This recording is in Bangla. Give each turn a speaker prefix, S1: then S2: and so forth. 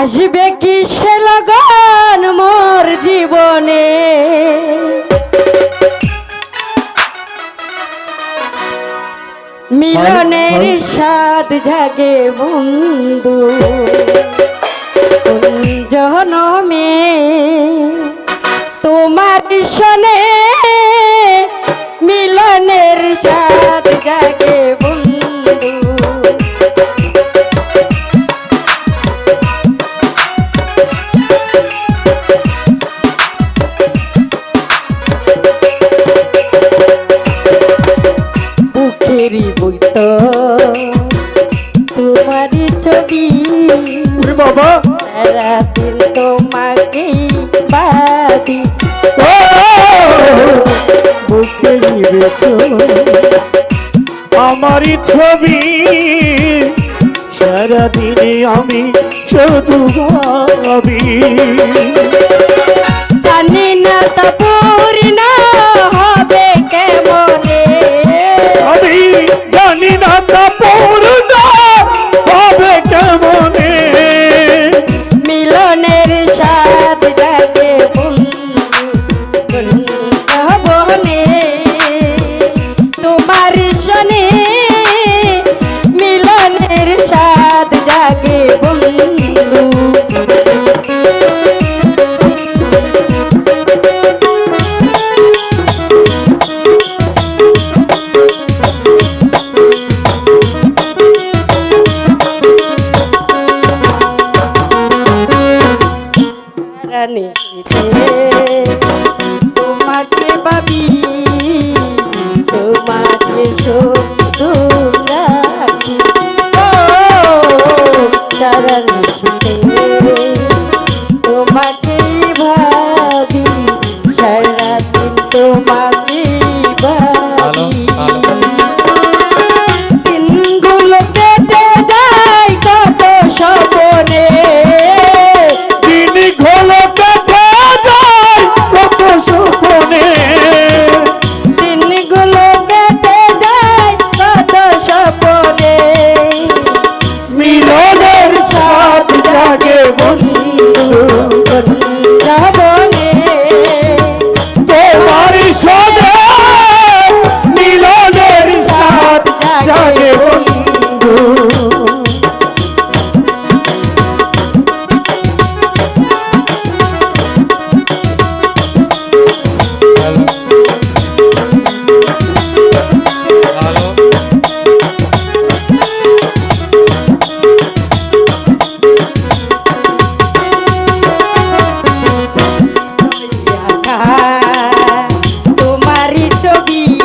S1: আসবে কি সে লগন মোর জীবনে? মিলনের স্বাদ জাগে বন্ধু জনমে তোমার সনে মিলনের স্বাদ জাগে বন্ধু।
S2: বাবা।
S1: সারাদিন তোমাকেই বাদি
S2: ও বুকে নিবে আমারই ছবি। সারাদিনে আমি শুধু ভাবি।
S1: জানি না তা পূর্ণ রানী তোমাকে পাবি Bobby.